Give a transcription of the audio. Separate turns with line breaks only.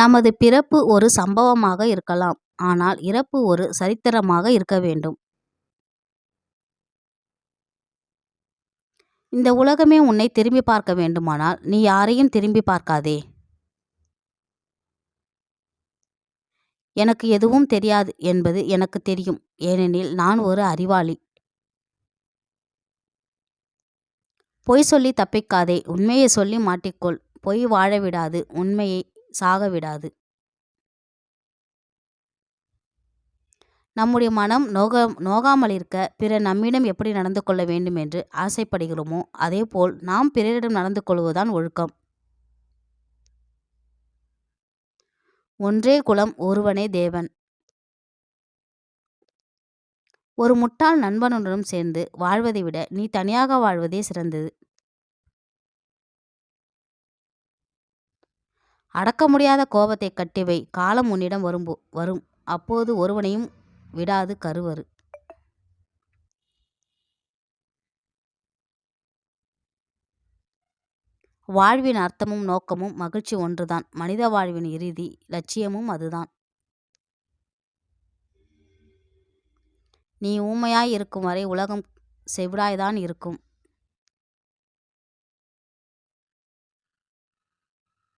நமது பிறப்பு ஒரு சம்பவமாக இருக்கலாம். ஆனால் இறப்பு ஒரு சரித்திரமாக இருக்க வேண்டும். இந்த உலகமே உன்னை திரும்பி பார்க்க வேண்டுமானால் நீ யாரையும் திரும்பி பார்க்காதே. எனக்கு எதுவும் தெரியாது என்பது எனக்கு தெரியும். ஏனெனில் நான் ஒரு அறிவாளி. பொய் சொல்லி தப்பிக்காதே உண்மையை சொல்லி மாட்டிக்கொள். பொய் வாழ விடாது உண்மையை சாக விடாது நம்முடைய மனம் நோகாமலிருக்க பிறர் நம்மிடம் எப்படி நடந்து கொள்ள வேண்டுமென்று ஆசைப்படுகிறோமோ அதேபோல் நாம் பிறரிடம் நடந்து கொள்வதுதான் ஒழுக்கம். ஒன்றே குலம் ஒருவனே தேவன். ஒரு முட்டாள் நண்பனுடனும் சேர்ந்து வாழ்வதை விட நீ தனியாக வாழ்வதே சிறந்தது. அடக்க முடியாத கோபத்தை கட்டிவை காலம் உன்னிடம் வரும்போ வரும் அப்போது ஒருவனையும் விடாது கருவறு. வாழ்வின் அர்த்தமும் நோக்கமும் மகிழ்ச்சி ஒன்றுதான். மனித வாழ்வின் இறுதி லட்சியமும் அதுதான். நீ ஊமையாய் இருக்கும் வரை உலகம் செவிடாய்தான் இருக்கும்.